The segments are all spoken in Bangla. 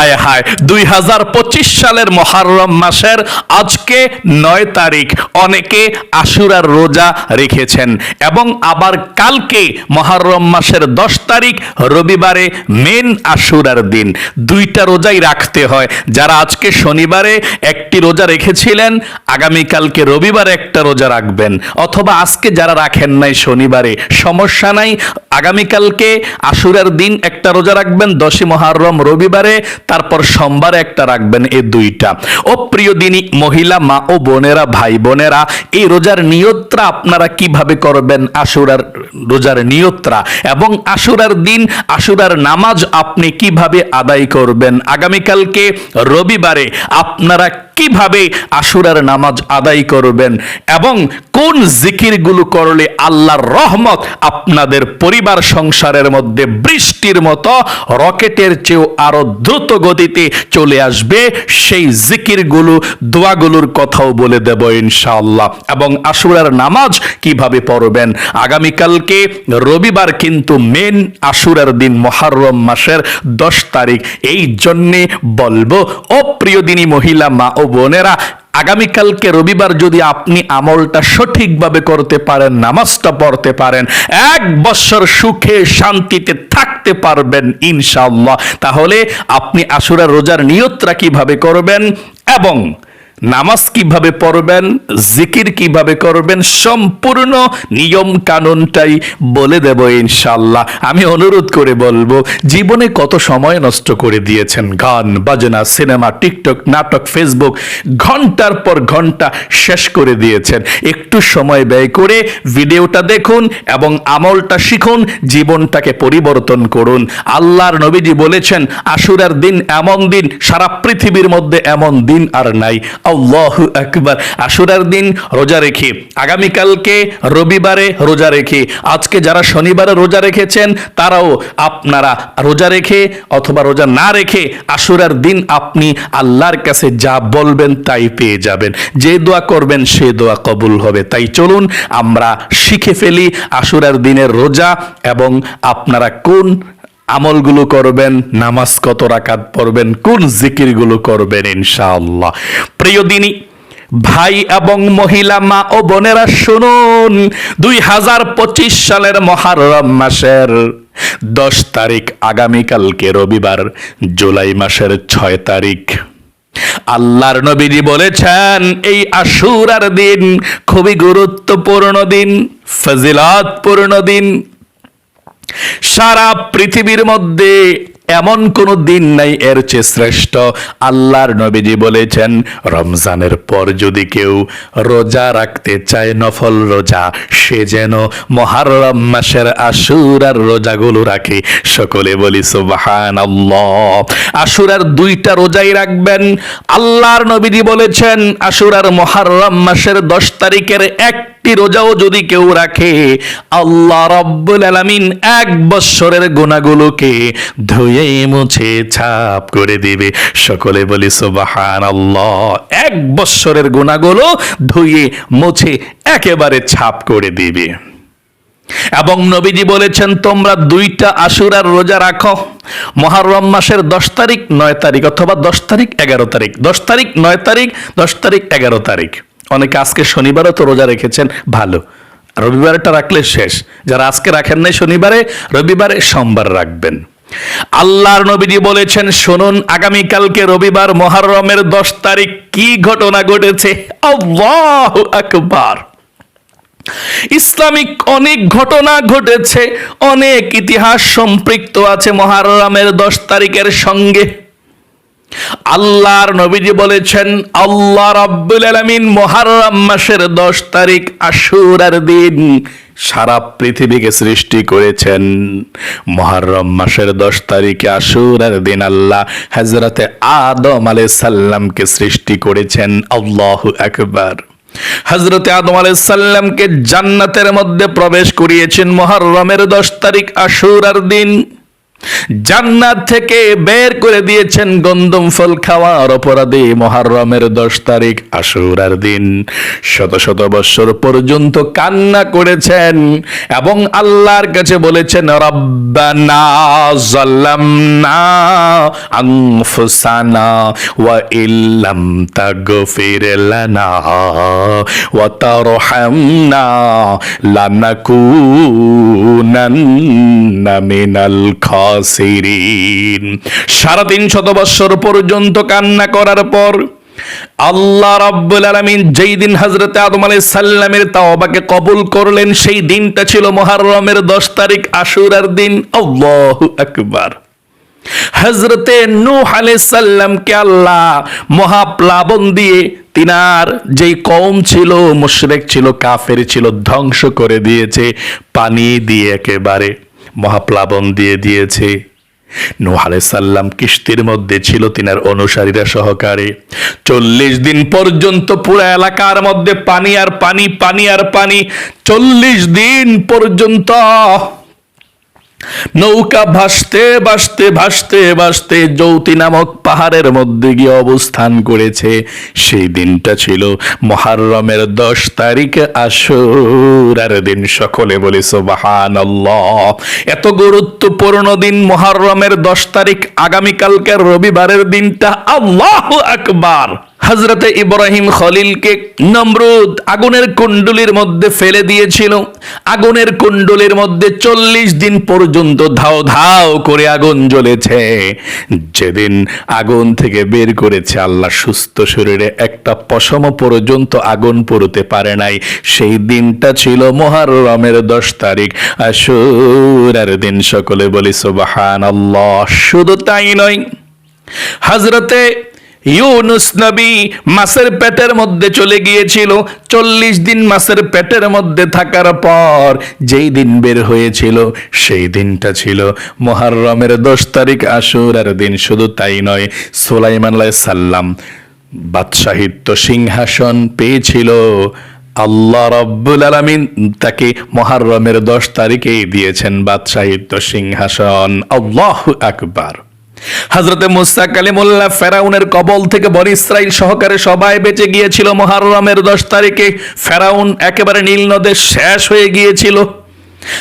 হায় হায়। দুই হাজার পঁচিশ সালের মহারম মাসের আজকে নয় তারিখ। অনেকে আশুরার রোজা রেখেছেন এবং আবার কালকে মহারম মাসের দশ তারিখ, রবিবারে মেন আশুরার দিন। দুইটা রোজাই রাখতে হয়। যারা আজকে শনিবারে একটি রোজা রেখেছিলেন, আগামীকালকে রবিবারে একটা রোজা রাখবেন। অথবা আজকে যারা রাখেন নাই শনিবারে, সমস্যা নাই। আগামীকালকে আশুরার দিন একটা রোজা রাখবেন, দশই মহারম রবিবারে তারপর সোমবার একটা রাখবেন এ দুইটা। ও প্রিয় দিনী, মহিলা, মা ও বোনেরা, ভাই বোনেরা, এই রোজার নিয়ত্রা আপনারা কীভাবে করবেন? আশুরার রোজার নিয়ত্রা এবং আশুরার দিন, আশুরার নামাজ আপনি কীভাবে আদায় করবেন? আগামীকালকে রবিবারে আপনারা কীভাবে আশুরার নামাজ আদায় করবেন এবং কোন জিকিরগুলো করলে আল্লাহর রহমত আপনাদের পরিবার সংসারের মধ্যে বৃষ্টির মতো রকেটের চেয়েও আরও দ্রুত গতিতে চলে আসবে, সেই জিকিরগুলো, দোয়াগুলোর কথাও বলে দেব ইনশাআল্লাহ। এবং আশুরার নামাজ কীভাবে পড়বেন? আগামীকালকে রবিবার কিন্তু মেন আশুরার দিন মহারম মাসের দশ তারিখ। এই জন্যে বলব ও প্রিয় দিনী মহিলা, মা ও বোনেরা, আগামীকালকে রবিবার যদি আপনি আমলটা সঠিকভাবে করতে পারেন, নামাজটা পড়তে পারেন, এক বছর সুখে শান্তিতে থাকতে পারবেন ইনশাআল্লাহ। তাহলে আপনি আশুরা রোজার নিয়তরা কীভাবে করবেন এবং নামাজ কীভাবে পড়বেন, জিকির কীভাবে করবেন, সম্পূর্ণ নিয়ম কানুনটাই বলে দেব ইনশাল্লাহ আমি অনুরোধ করে বলব, জীবনে কত সময় নষ্ট করে দিয়েছেন? গান, বাজনা, সিনেমা, টিকটক, নাটক, ফেসবুক, ঘণ্টার পর ঘণ্টা শেষ করে দিয়েছেন। একটু সময় ব্যয় করে ভিডিওটা দেখুন এবং আমলটা শিখুন, জীবনটাকে পরিবর্তন করুন। আল্লাহর নবীজি বলেছেন আশুরার দিন এমন দিন, সারা পৃথিবীর মধ্যে এমন দিন আর নাই। আল্লাহ আকবার। আশুরার দিন রোজা রেখে, আগামীকালকে রবিবারে রোজা রেখে, আজকে যারা শনিবারে রোজা রেখেছেন, তারাও আপনারা রোজা রেখে অথবা রোজা না রেখে আশুরার দিন আপনি আল্লাহর কাছে যা বলবেন তাই পেয়ে যাবেন। যে দোয়া করবেন, সে দোয়া কবুল হবে। তাই চলুন, আমরা শিখে ফেলি আশুরার দিনের রোজা এবং আপনারা কোন আমলগুলো করবেন, নামাজ কত রাকাত পড়বেন, কোন জিকিরগুলো করবেন ইনশাআল্লাহ। প্রিয় দিনী, ভাই এবং মহিলা, মা ও বোনেরা শুনুন, দুই হাজার পঁচিশ সালের মহারম মাসের দশ তারিখ আগামীকালকে রবিবার, জুলাই মাসের ছয় তারিখ। আল্লাহর নবীজি বলেছেন, এই আশুরার দিন খুবই গুরুত্বপূর্ণ দিন, ফজিলাতপূর্ণ দিন সারা পৃথিবীর মধ্যে এমন কোন দিন নাই এর চেয়ে শ্রেষ্ঠ। আল্লাহর নবীজি বলেছেন, রমজানের পর যদি কেউ রোজা রাখতে চায়, নফল রোজা, সে যেন মহারম মাসের আশুরার রোজাগুলো রাখে। সকলে বলি সুবাহান আশুরার দুইটা রোজাই রাখবেন। আল্লাহর নবীজি বলেছেন, আশুরার মহারম মাসের দশ তারিখের এক একটি রোজাও যদি কেউ রাখে, আল্লাহ রব্বুল আলামিন এক বৎসরের গুণাগুলোকে ধুয়ে মুছে ছাপ করে দিবে। সকলে বলি সুবাহান আল্লাহ এক বৎসরের গুণাগুলো ধুয়ে মুছে একেবারে ছাপ করে দিবে। এবং নবীজি বলেছেন, তোমরা দুইটা আশুরার রোজা রাখো মহারম মাসের দশ তারিখ, নয় তারিখ, অথবা দশ তারিখ, এগারো তারিখ। দশ তারিখ, নয় তারিখ, দশ তারিখ, এগারো তারিখ। অনেকে আজকে শনিবারও তো রোজা রেখেছেন, ভালো। রবিবারটা রাখলে শেষ। যারা আজকে রাখেন নাই শনিবারে, রবিবারে সোমবার রাখবেন। আল্লাহর নবীজি বলেছেন, শুনুন, আগামীকালকে রবিবার মহারমের দশ তারিখ কি ঘটনা ঘটেছে? আল্লাহ আকবার। ইসলামিক অনেক ঘটনা ঘটেছে, অনেক ইতিহাস সম্পৃক্ত আছে মহারমের দশ তারিখের সঙ্গে। আল্লাহর নবীজি বলেছেন, আল্লাহ রাব্বুল আলামিন মুহররম মাসের 10 তারিখ আশুরার দিন সারা পৃথিবীকে সৃষ্টি করেছেন। মুহররম মাসের 10 তারিখে আশুরার দিন আল্লাহ হযরতে আদম আলাইহিস সালামকে সৃষ্টি করেছেন। আল্লাহু আকবার। হজরতে আদম আলাইসাল্লামকে জান্নাতের মধ্যে প্রবেশ করিয়েছেন। মহরমের দশ তারিখ আশুরার দিন। জান্নাত থেকে বের করে দিয়েছেন গন্দম ফল খাওয়ার অপরাধে মহারমের দশ তারিখ আশুরার দিন। শত শত বৎসর পর্যন্ত কান্না করেছেন এবং আল্লাহর কাছে বলেছেন, রব্বানা জাল্লামনা আনফুসানা ওয়া ইল্লাম তাগফির লানা ওয়া তারহামনা লানাকুনান্না মিনাল খাসিরিন সাড়ে তিন শত বৎসর পর্যন্ত কান্না করার পর আল্লাহ রাব্বুল আলামিন যেই দিন হযরত আদম আলাইহিস সালামের তাওবাকে কবুল করলেন, সেই দিনটা ছিল মুহররমের 10 তারিখ আশুরার দিন। আল্লাহু আকবার। হজরতে নূহ আলাইসাল্লামকে আল্লাহ মহাপ্লাবন দিয়ে তিনার যেই কম ছিল, মুশরেক ছিল, কাফের ছিল, ধ্বংস করে দিয়েছে, পানি দিয়ে একেবারে। মহাপ্লাবন দিয়ে দিয়েছে। নূহ সাল্লাম কিস্তির মধ্যে ছিল তিনার অনুসারীরা সহকারে। চল্লিশ দিন পর্যন্ত পুরো এলাকার মধ্যে পানি আর পানি পানি আর পানি। চল্লিশ দিন পর্যন্ত নৌকা ভাসতে ভাসতে ভাসতে ভাসতে যৌতি নামক পাহাড়ের মধ্যে গিয়ে অবস্থান করেছে। সেই দিনটা ছিল মহারমের দশ তারিখ আশুরার দিন। সকলে বলে সোবাহান এত গুরুত্বপূর্ণ দিন মহারমের দশ তারিখ আগামীকালকের রবিবারের দিনটা আল্লাহ আকবার। হজরতে ইব্রাহিম খলিলকে নমরুদ আগুনের কুণ্ডুলির মধ্যে ফেলে দিয়েছিল। আগুনের কুণ্ডুলির মধ্যে চল্লিশ দিন পর্যন্ত ধাও ধাও করে আগুন জ্বলেছে। যেদিন আগুন থেকে বের করেছে আল্লাহ সুস্থ শরীরে একটা পশম পর্যন্ত আগুন পড়তে পারে নাই। সেই দিনটা ছিল মহারমের দশ তারিখ। আশুরার দিন সকলে বলি সুবাহান আল্লাহ শুধু তাই নয় হজরতে ইউনুস নবী মাছের পেটের মধ্যে চলে গিয়েছিল। চল্লিশ দিন মাছের পেটের মধ্যে থাকার পর যেই দিন বের হয়েছিল, সেই দিনটা ছিল মহারমের দশ তারিখ আশুরার দিন। শুধু তাই নয়, সুলাইমান সাল্লাম বাদশাহিত্য সিংহাসন পেয়েছিল। আল্লাহ রব্বুল আলমিন তাকে মহারমের দশ তারিখেই দিয়েছেন বাদশাহিত্য সিংহাসন। আল্লাহ আকবার। হজরতে মুসা কালিমুল্লাহ ফেরাউনের কবল থেকে বর ইসরাইল সহকারে সবাই বেঁচে গিয়েছিল। মহারমের দশ তারিখে ফেরাউন একেবারে নীল নদে শেষ হয়ে গিয়েছিল।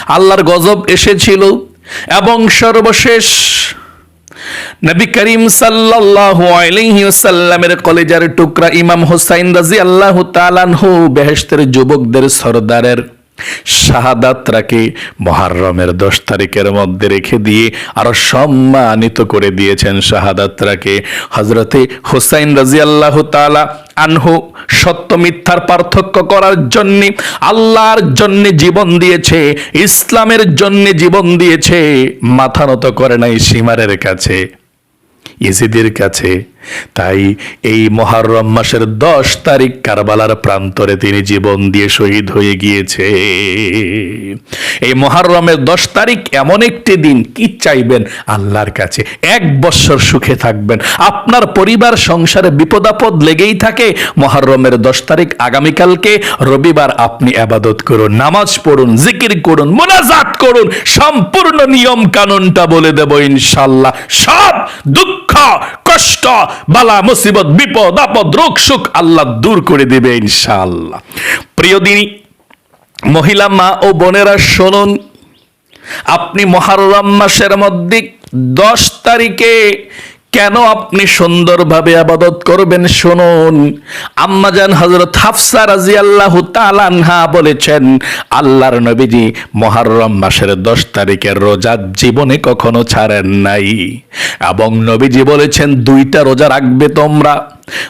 আল্লাহর গজব এসেছিল এবং সর্বশেষ নবী করিম সাল্লাল্লাহু আলাইহি ওয়াসাল্লামের কলেজার টুকরা ইমাম হোসাইন রাদিয়াল্লাহু তাআলা আনহু, বেহেশতের যুবকদের সরদারের শাহাদাতরাকে মহারমের দশ তারিখের মধ্যে রেখে দিয়ে আরও সম্মানিত করে দিয়েছেন শাহাদাতরাকে হজরতে হুসাইন রাজিয়াল্লাহ তালা আনহু সত্য মিথ্যার পার্থক্য করার জন্য আল্লাহর জন্য জীবন দিয়েছে, ইসলামের জন্য জীবন দিয়েছে, মাথা নত করে নাই সীমারের কাছে, ইজিদের কাছে তাই এই মহারম মাসের দশ তারিখ কারবালার প্রান্তরে তিনি জীবন দিয়ে শহীদ হয়ে গিয়েছে। এই মহারমের দশ তারিখ এমন একটি দিন, কি চাইবেন আল্লাহর কাছে? এক বৎসর সুখে থাকবেন। আপনার পরিবার, সংসারে বিপদাপদ লেগেই থাকে। মহারমের দশ তারিখ আগামীকালকে রবিবার আপনি আবাদত করুন, নামাজ পড়ুন, জিকির করুন, মোনাজাত করুন, সম্পূর্ণ নিয়ম কানুনটা বলে দেব ইনশাল্লাহ। সব দুঃখ, কষ্ট বালা, মুসিবত, বিপদ, আপদ, রোগ, সুখ আল্লাহ দূর করে দেবে ইনশাআল্লাহ। প্রিয় দিনী, মহিলা মা ও বোনেরা শুনুন, আপনি মহারম মাসের মধ্যে দশ তারিখে কেন আপনি সুন্দরভাবে আবাদত করবেন? শুনুন, আম্মাজান হজরত হাফসা রাজি আল্লাহ তালানহা বলেছেন, আল্লাহর নবীজি মহারম মাসের দশ তারিখের রোজা জীবনে কখনো ছাড়েন নাই। এবং নবীজি বলেছেন, দুইটা রোজা রাখবে তোমরা।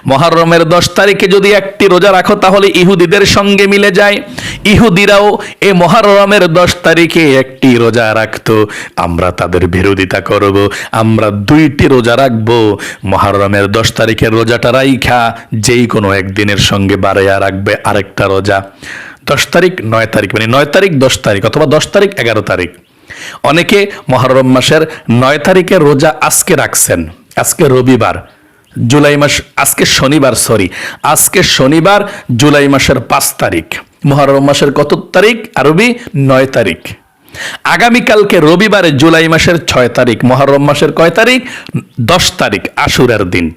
মহারমের দশ তারিখে যদি একটি রোজা রাখো, তাহলে ইহুদিদের সঙ্গে মিলে যায়। ইহুদিরাও এ মহারমের দশ তারিখে একটি রোজা রাখতো। আমরা তাদের বিরোধিতা করব, আমরা দুইটি রোজা রাখব। মহারমের দশ তারিখের রোজাটা রাইখা, যেই কোনো একদিনের সঙ্গে বাড়াইয়া রাখবে আরেকটা রোজা। দশ তারিখ, নয় তারিখ মানে নয় তারিখ, দশ তারিখ, অথবা দশ তারিখ, এগারো তারিখ। অনেকে মহরম মাসের নয় তারিখের রোজা আজকে রাখছেন, আজকে রবিবার। জুলাই মাস, আজকে শনিবার সরি আজকে শনিবার, জুলাই মাসের পাঁচ তারিখ। মহরম মাসের কত তারিখ? আরবি, নয় তারিখ। আগামীকালকে রবিবারে, জুলাই মাসের ছয় তারিখ। মহরম মাসের কয় তারিখ? দশ তারিখ, আশুরার দিন।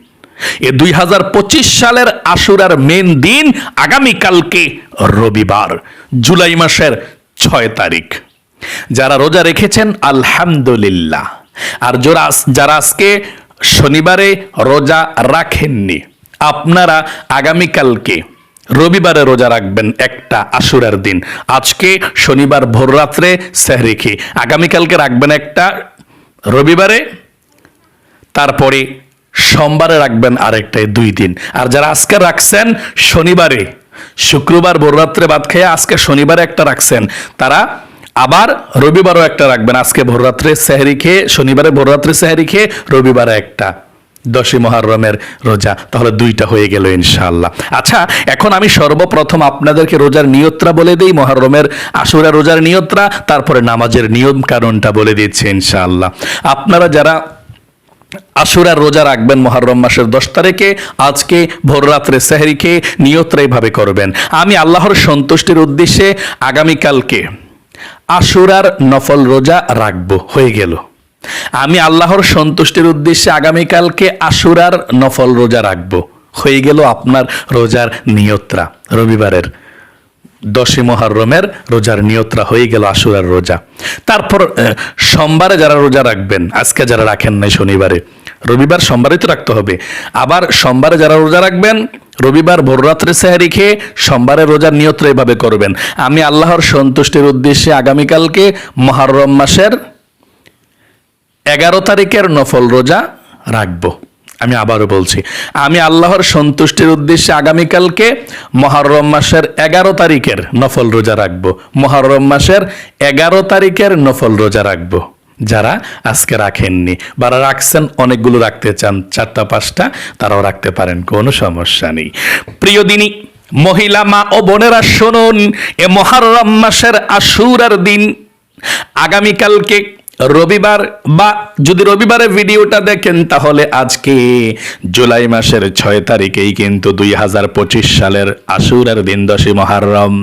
এ দুই হাজার পঁচিশ সালের আশুরার মেন দিন আগামীকালকে রবিবার, জুলাই মাসের ছয় তারিখ। যারা রোজা রেখেছেন, আলহামদুলিল্লাহ। আর যারা যারা আজকে শনিবারে রোজা রাখেননি। আপনারা আগামীকালকে, রবিবারে রোজা রাখবেন একটা আশুরার দিন। আজকে শনিবার ভোররাত্রে সেহরি খেয়ে আগামীকালকে রাখবেন একটা রবিবারে, তারপরে সোমবারে রাখবেন আরেকটাই দুই দিন। আর যারা আজকে রাখছেন শনিবারে, শুক্রবার ভোররাত্রে বাদ খেয়ে আজকে শনিবারে একটা রাখছেন, তারা আবার রবিবারও একটা রাখবেন। আজকে ভোররাত্রে সেহরি খেয়ে, শনিবারে ভোররাত্রে সেহরি খেয়ে, রবিবারে একটা। দশই মহারমের রোজা। তাহলে দুইটা হয়ে গেল ইনশাআল্লাহ। আচ্ছা এখন আমি সর্বপ্রথম আপনাদেরকে রোজার নিয়ত্রা বলে দিই। মহারমের আশুরা রোজার নিয়ত্রা তারপরে নামাজের নিয়ম কারণটা বলে দিচ্ছি ইনশাআল্লাহ। আপনারা যারা আশুরার রোজা রাখবেন মহরম মাসের দশ তারিখে, আজকে ভোর রাত্রে সেহরিকে নিয়ত্রা এইভাবে করবেন। আমি আল্লাহর সন্তুষ্টির উদ্দেশ্যে আগামীকালকে আশুরার নফল রোজা রাখব, হয়ে গেল। আমি আল্লাহর সন্তুষ্টির উদ্দেশ্যে আগামীকালকে আশুরার নফল রোজা রাখব, হয়ে গেল আপনার রোজার নিয়ত্রা। রবিবারের দশই মহরমের রোজার নিয়ত্রা হয়ে গেল আশুরার রোজা। তারপর সোমবারে যারা রোজা রাখবেন, আজকে যারা রাখেন নাই শনিবারে রবিবার সোমবারে তো রাখতে হবে। আবার সোমবারে যারা রোজা রাখবেন, রবিবার ভোররাত্রে সেহারি খেয়ে সোমবারে রোজার নিয়ত্রা এভাবে করবেন। আমি আল্লাহর সন্তুষ্টির উদ্দেশ্যে আগামীকালকে মহরম মাসের এগারো তারিখের নফল রোজা রাখব। আমি আবারও বলছি, আমি আল্লাহর সন্তুষ্টির উদ্দেশ্যে আগামীকালকে মহরম মাসের এগারো তারিখের নফল রোজা রাখব। মহরম মাসের এগারো তারিখের নফল রোজা রাখব। যারা আজকে রাখেননি বা রাখছেন, অনেকগুলো রাখতে চান, চারটা, পাঁচটা, তারাও রাখতে পারেন, কোনো সমস্যা নেই। প্রিয় দিনী, মহিলা মা ও বোনেরা শুনুন, এ মহরম মাসের আশুরার দিন। আগামীকালকে রবিবার বা যদি রবিবারে ভিডিওটা দেখেন, তাহলে আজকে জুলাই মাসের ছয় তারিখেই কিন্তু দুই হাজার পঁচিশ সালের আশুরার দিন দশই মহারম।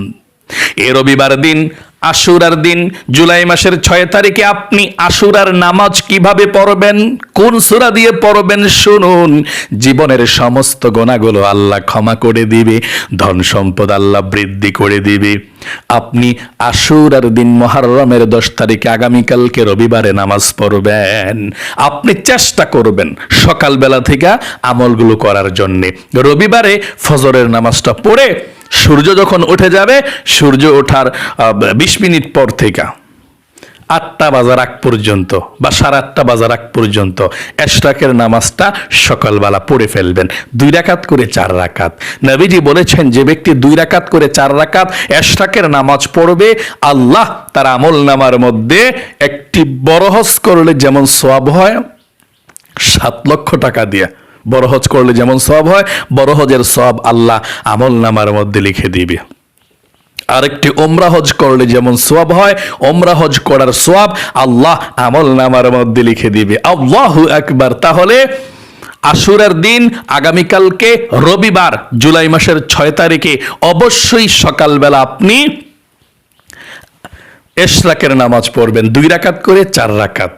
এ রবিবার দিন, আশুরার দিন, জুলাই মাসের ছয় তারিখে আপনি আশুরার নামাজ কীভাবে পড়বেন, কোন সূরা দিয়ে পড়বেন শুনুন। জীবনের সমস্ত গোনাগুলো আল্লাহ ক্ষমা করে দিবে, ধন সম্পদ আল্লাহ বৃদ্ধি করে দিবে। আপনি আশুরার দিন মহারমের দশ তারিখে আগামীকালকে রবিবারে নামাজ পড়বেন। আপনি চেষ্টা করবেন সকালবেলা থেকে আমলগুলো করার জন্যে। রবিবারে ফজরের নামাজটা পড়ে সূর্য যখন উঠে যাবে, সূর্য ওঠার বিশ মিনিট পর থেকে। আটটা বাজার আগ পর্যন্ত বা সাড়ে আটটা বাজার আগ পর্যন্ত এশরাকের নামাজটা সকালবেলা পড়ে ফেলবেন। দুই রাকাত করে চার রাকাত। নবীজি বলেছেন, যে ব্যক্তি দুই রাকাত করে চার রাকাত এশরাকের নামাজ পড়বে, আল্লাহ তার আমল নামার মধ্যে একটি বড় হজ করলে যেমন সোয়াব হয়, সাত লক্ষ টাকা দিয়ে। বড় হজ করলে যেমন সব হয়, বড় হজের সব আল্লাহ আমল নামার মধ্যে লিখে দিবে। আরেকটি ওমরা হজ করলে যেমন সোয়াব হয়, ওমরা হজ করার সোয়াব আল্লাহ আমল নামার মধ্যে লিখে দিবে। আল্লাহু একবার তাহলে আশুরার দিন আগামীকালকে রবিবার, জুলাই মাসের ছয় তারিখে অবশ্যই সকালবেলা আপনি এশরাকের নামাজ পড়বেন। দুই রাকাত করে চার রাকাত।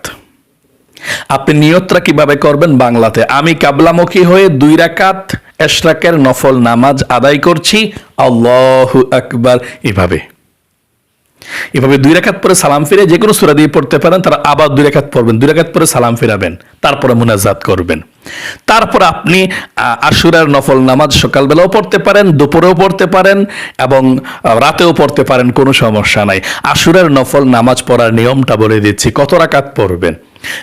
আপনি নিয়তরা কীভাবে করবেন বাংলাতে? আমি কাবলামুখী হয়ে দুই রাকাত এশরাকের নফল নামাজ আদায় করছি। আল্লাহু আকবার। এভাবে। এভাবে দুই রাকাত পরে সালাম ফিরে যে কোনো সুরা দিয়ে পড়তে পারেন, তারা আবার দুই রাকাত পড়বেন। দুই রাকাত পরে সালাম ফিরাবেন। তারপরে মুনাজাত করবেন। তারপর আপনি আশুরার নফল নামাজ সকালবেলাও পড়তে পারেন, দুপুরেও পড়তে পারেন এবং রাতেও পড়তে পারেন, কোনো সমস্যা নাই। আশুরার নফল নামাজ পড়ার নিয়মটা বলে দিচ্ছি। কত রাকাত পড়বেন?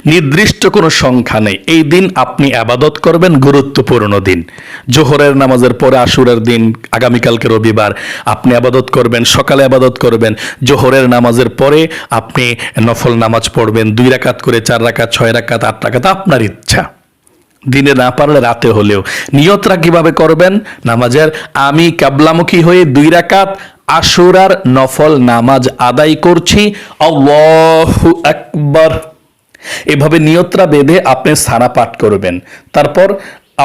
নির্দিষ্ট কোনো সংখ্যা নেই। এই দিন আপনি আবাদত করবেন, গুরুত্বপূর্ণ দিন। জোহরের নামাজের পরে আশুরের দিন, আগামীকালকে রবিবার আপনি আবাদত করবেন, সকালে আবাদত করবেন। জোহরের নামাজের পরে আপনি নফল নামাজ পড়বেন, দুই রাকাত করে চার রাকাত, ছয় রাকাত, আট রাকাত, আপনার ইচ্ছা। দিনে না পারলে রাতে হলেও। নিয়তরা কীভাবে করবেন? নামাজের আমি কাবলামুখী হয়ে দুই রাকাত আশুরার নফল নামাজ আদায় করছি। আল্লাহু আকবার। এভাবে নিয়ত্রা বেঁধে আপনি সানা পাঠ করবেন। তারপর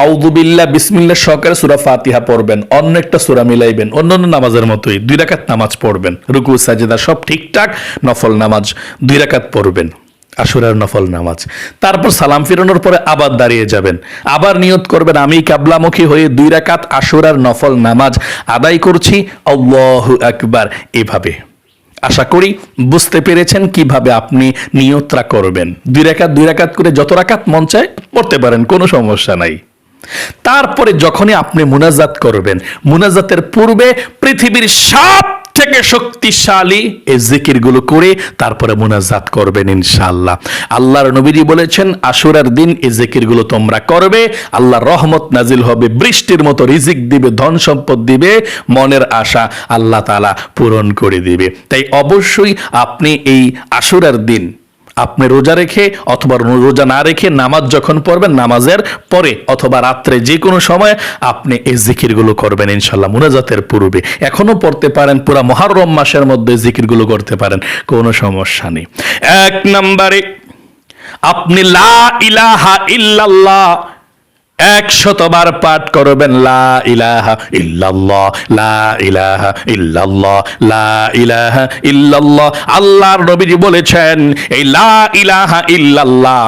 আউদুবিল্লাহ বিসমিল্লাহ সহকারে সুরা ফাতিহা পড়বেন, অন্য একটা সুরা মিলাইবেন, অন্য অন্য নামাজের মতোই দুই রাকাত নামাজ পড়বেন, রুকু, সাজেদা সব ঠিকঠাক নফল নামাজ দুই রাকাত পড়বেন, আশুরার নফল নামাজ। তারপর সালাম ফিরানোর পরে আবার দাঁড়িয়ে যাবেন, আবার নিয়ত করবেন, আমি কাবলামুখী হয়ে দুই রাকাত আশুরার নফল নামাজ আদায় করছি। আল্লাহু আকবার। এভাবে। আশা করি বুঝতে পেরেছেন কীভাবে আপনি নিয়ত্রা করবেন। দুই রাকাত দুই রাকাত করে যত রাকাত মন চায় পড়তে পারেন, কোনো সমস্যা নাই। তারপরে যখনই আপনি মুনাজাত করবেন, মুনাজাতের পূর্বে পৃথিবীর সব থেকে শক্তিশালী এই জিকিরগুলো করে তারপরে মোনাজাত করবেন ইনশাআল্লাহ। আল্লাহর নবীজি বলেছেন আশুরার দিন এই জিকিরগুলো তোমরা করবে। আল্লাহ রহমত নাজিল হবে, বৃষ্টির মতো রিজিক দিবে, ধন সম্পদ দিবে, মনের আশা আল্লাহ তালা পূরণ করে দিবে। তাই অবশ্যই আপনি এই আশুরার দিন আপনি রোজা রেখে অথবা রোজা না রেখে নামাজ যখন পড়বেন, নামাজের পরে অথবা রাত্রে যে কোনো সময় আপনি এই জিকিরগুলো করবেন ইনশাল্লাহ মুনাজাতের পূর্বে। এখনও পড়তে পারেন, পুরা মহারম মাসের মধ্যে জিকিরগুলো করতে পারেন, কোনো সমস্যা নেই। এক নম্বরে, আপনি লা ইলাহা ইল্লাল্লাহ একশতবার পাঠ করবেন, লা ইলাহা ইল্লাল্লাহ, লা ইলাহা ইল্লাল্লাহ, লা ইলাহা ইল্লাল্লাহ। আল্লাহর নবীজি বলেছেন, এই লা ইলাহা ইল্লাল্লাহ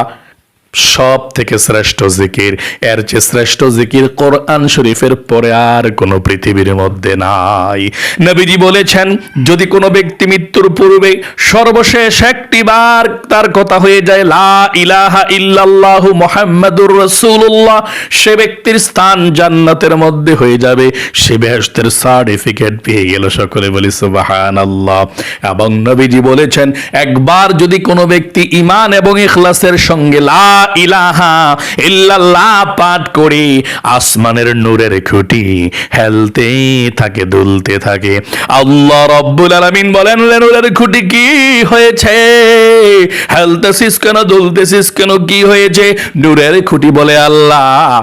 সব থেকে শ্রেষ্ঠ জিকির। এর চেয়ে শ্রেষ্ঠ জিকির কোরআন শরীফের পরে আর কোনো পৃথিবীর মধ্যে নাই। নবীজি বলেছেন, যদি কোনো ব্যক্তি মৃত্যুর পূর্বে সর্বশেষ একটি বার তার কথা হয়ে যায়, লা ইলাহা ইল্লাল্লাহু মুহাম্মাদুর রাসূলুল্লাহ সে ব্যক্তির স্থান জান্নাতের মধ্যে হয়ে যাবে। সে বেহেশতের সার্টিফিকেট পেয়ে গেল সকলে বলি, সুবহানাল্লাহ এবং নবীজি বলেছেন, একবার যদি কোনো ব্যক্তি ঈমান এবং ইখলাসের সঙ্গে লা ইলাহা ইল্লাল্লাহ পাঠ করে। আসমানের নূরের খুঁটি হেলতে থাকে, দুলতে থাকে। আল্লাহ রব্বুল আলামিন বলেন, রে নূরের খুঁটি কি হয়েছে? হেলতেছিস কেন, দুলতেছিস কেন, কি হয়েছে? নূরের খুঁটি বলে, আল্লাহ,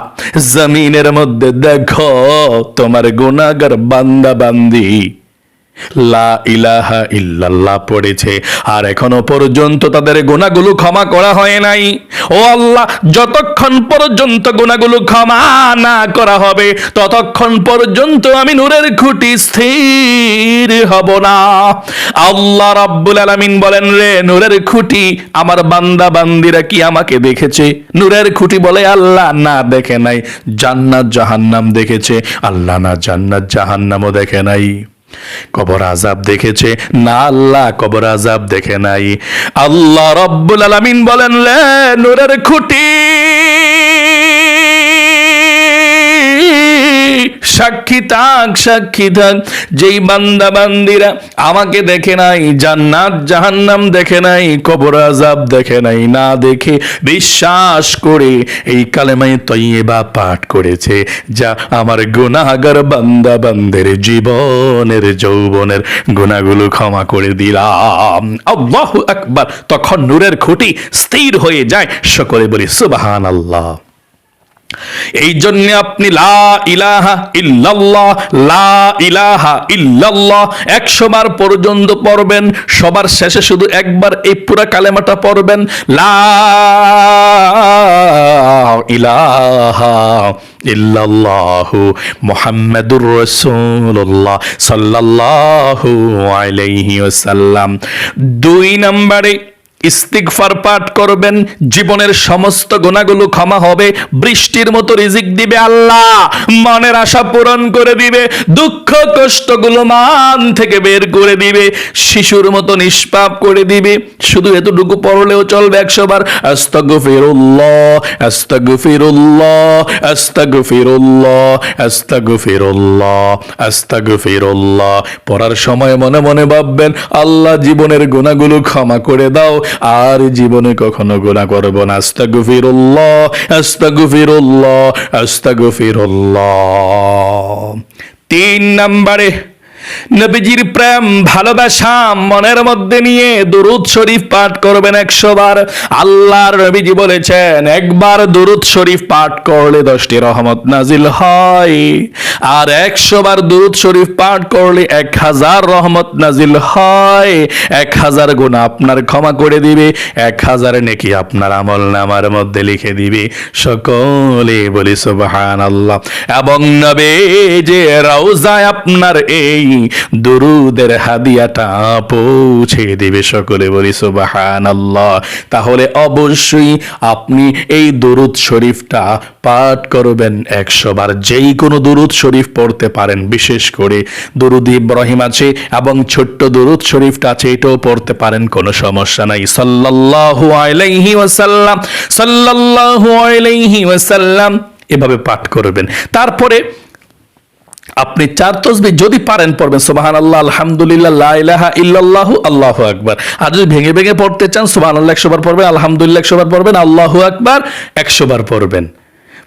জমিনের মধ্যে দেখো, তোমার গুনাহগার বান্দা বান্দি ইলাহা ইল্লাল্লাহ পড়েছে। আর এখনও পর্যন্ত তাদের গুণাগুলো ক্ষমা করা হয় নাই। ও আল্লাহ, যতক্ষণ পর্যন্ত গুণাগুলো ক্ষমা না করা হবে, ততক্ষণ পর্যন্ত আমি নূরের খুঁটি স্থির হব না। আল্লাহ রাব্বুল আলামিন বলেন, রে নূরের খুঁটি, আমার বান্দা বান্দিরা কি আমাকে দেখেছে? নূরের খুঁটি বলে, আল্লাহ না দেখে নাই, জান্নাত জাহান্নাম দেখেছে, আল্লাহ না জান্নাত জাহান্নামও দেখে নাই। কবর আজাব দেখেছে? না, আল্লাহ কবর আজাব দেখে নাই। আল্লাহ রব্বুল আলামিন বলেন, লে, নূরের খুঁটি। সাক্ষী থাক সাক্ষী থাক। যেই বান্দা, বান্দিরা আমাকে দেখে নাই, জান্নাত, জাহান্নাম দেখে নাই, কবর আজাব দেখে নাই, না দেখে বিশ্বাস করে এই কালেমাই তৈবা পাঠ করেছে, যা আমার গুনাহগার বান্দা, বান্দের জীবনের, যৌবনের গুণাগুলো ক্ষমা করে দিলাম। আল্লাহু আকবার। তখন নূরের খুঁটি স্থির হয়ে যায়। সকলে বলি সুবাহান আল্লাহ এই জন্য আপনি লা ইলাহা ইল্লাল্লাহ, লা ইলাহা ইল্লাল্লাহ একশো বার পর্যন্ত পড়বেন, সবার শেষে শুধু একবার এই পুরা কালেমাটা পড়বেন, লা ইলাহা ইল্লাল্লাহু মুহাম্মাদুর রাসূলুল্লাহ সাল্লাল্লাহু আলাইহি ওয়াসাল্লাম। দুই নম্বরে ইস্তিগফার পাঠ করবেন, জীবনের সমস্ত গুণাগুলো ক্ষমা হবে, বৃষ্টির মতো রিজিক দিবে আল্লাহ, মনের আশা পূরণ করে দিবে, দুঃখ কষ্টগুলো মান থেকে বের করে দিবে, শিশুর মতো নিষ্পাপ করে দিবে, শুধু এতটুকু পড়লেও চলবে একশো বার পড়ার সময় মনে মনে ভাববেন, আল্লাহ জীবনের গুণাগুলো ক্ষমা করে দাও আর জীবনে কখনো গুণা করব না। আস্তাগফিরুল্লাহ আস্তাগফিরুল্লাহ আস্তাগফিরুল্লাহ। তিন নম্বরে নবীজির প্রেম, ভালোবাসা মনের মধ্যে নিয়ে দুরুদ শরীফ পাঠ করবেন একশো বার আল্লাহর নবীজি বলেছেন, একবার দুরুদ শরীফ পাঠ করলে দশটি রহমত নাজিল হয়। আর একশো বার দুরুদ শরীফ পাঠ করলে এক হাজার রহমত নাজিল হয়। এক হাজার গুণ আপনার ক্ষমা করে দিবে, এক হাজার নেকি আপনার আমল নামার মধ্যে লিখে দিবে। সকলে বলি সুবহান আল্লাহ এবং নবে যে রওজায় আপনার এই দুরুদের হাদিয়াটা পৌঁছে দিবে সকলে বলি সুবহান আল্লাহ তাহলে অবশ্যই আপনি এই দুরুদ শরীফটা পাঠ করবেন একশো বার যেই কোনো দুরুদ শরীফ পড়তে পারেন, বিশেষ করে দুরুদ ইব্রাহিম আছে এবং ছোট্ট দুরুদ শরীফটা আছে, এটাও পড়তে পারেন, কোনো সমস্যা নাই। সাল্লাল্লাহু আলাইহি ওয়াসাল্লাম, সাল্লাল্লাহু আলাইহি ওয়াসাল্লাম এভাবে পাঠ করবেন। তারপরে আপনি চার তসবি যদি পারেন পড়বেন সুবাহান আল্লাহ আলহামদুলিল্লাহ ইল্লাল্লাহু, আল্লাহু আকবার। আর যদি ভেঙে ভেঙে পড়তে চান সুবাহান আল্লাহ একশো বার পড়বেন, আলহামদুলিল্লাহ, একশো বার পড়বেন, আল্লাহু আকবার, একশো বার পড়বেন।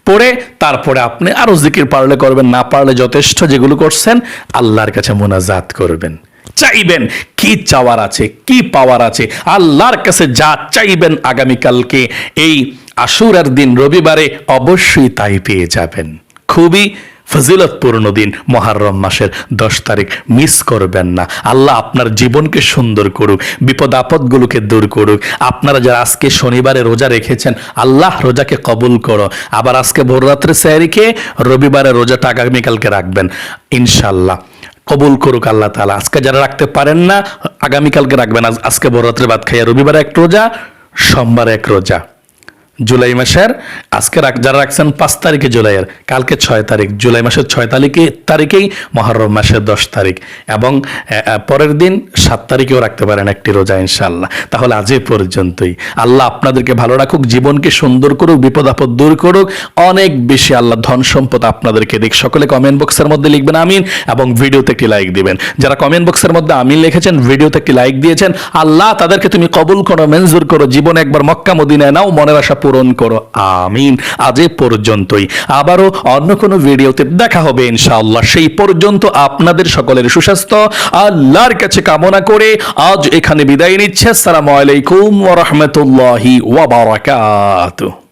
পড়ে তারপরে আপনি আরও জিকির পারলে করবেন, না পারলে যথেষ্ট যেগুলো করছেন, আল্লাহর কাছে মোনাজাত করবেন। চাইবেন কি চাওয়ার আছে, কি পাওয়ার আছে, আল্লাহর কাছে যা চাইবেন আগামীকালকে, এই আশুরার দিন রবিবারে অবশ্যই তাই পেয়ে যাবেন। খুবই ফজিলতপূর্ণ দিন মহারম মাসের দশ তারিখ মিস করবেন না। আল্লাহ আপনার জীবনকে সুন্দর করুক, বিপদ আপদগুলোকে দূর করুক। আপনারা যারা আজকে শনিবারে রোজা রেখেছেন, আল্লাহ রোজাকে কবুল করো। আবার আজকে ভোররাত্রে স্যারিকে রবিবারে রোজাটা আগামীকালকে রাখবেন। ইনশাল্লাহ কবুল করুক আল্লাহ তালা আজকে যারা রাখতে পারেন না, আগামীকালকে রাখবেন। আজ- আজকে বড়রাত্রে ভাত খাইয়া রবিবারে এক রোজা, সোমবারে এক রোজা। জুলাই মাসের, আজকে যারা রাখছেন পাঁচ তারিখে জুলাইয়ের, কালকে ছয় তারিখ, জুলাই মাসের ছয় তারিখে, তারিখেই মহরম মাসের দশ তারিখ এবং পরের দিন সাত তারিখেও রাখতে পারেন একটি রোজা ইনশাল্লাহ তাহলে আজ পর্যন্তই। আল্লাহ আপনাদেরকে ভালো রাখুক, জীবনকে সুন্দর করুক, বিপদ আপদ দূর করুক, অনেক বেশি আল্লাহ ধন সম্পদ আপনাদেরকে দিক। সকলে কমেন্ট বক্সের মধ্যে লিখবেন আমিন এবং ভিডিওতে একটি লাইক দিবেন। যারা কমেন্ট বক্সের মধ্যে আমিন লিখেছেন, ভিডিওতে একটি লাইক দিয়েছেন, আল্লাহ তাদেরকে তুমি কবুল করো, মঞ্জুর করো। জীবন একবার মক্কা, মদিনায় নাও, মনের আশা পূরণ করো, আমিন। আজ পর্যন্তই। আবারও অন্য কোনো ভিডিওতে দেখা হবে, ইনশাআল্লাহ। সেই পর্যন্ত আপনাদের সকলের সুস্বাস্থ্য, আল্লাহর কাছে কামনা করে আজ এখানে বিদায় নিচ্ছে। আসসালামু আলাইকুম ওয়া রাহমাতুল্লাহি ওয়া বারাকাতুহু।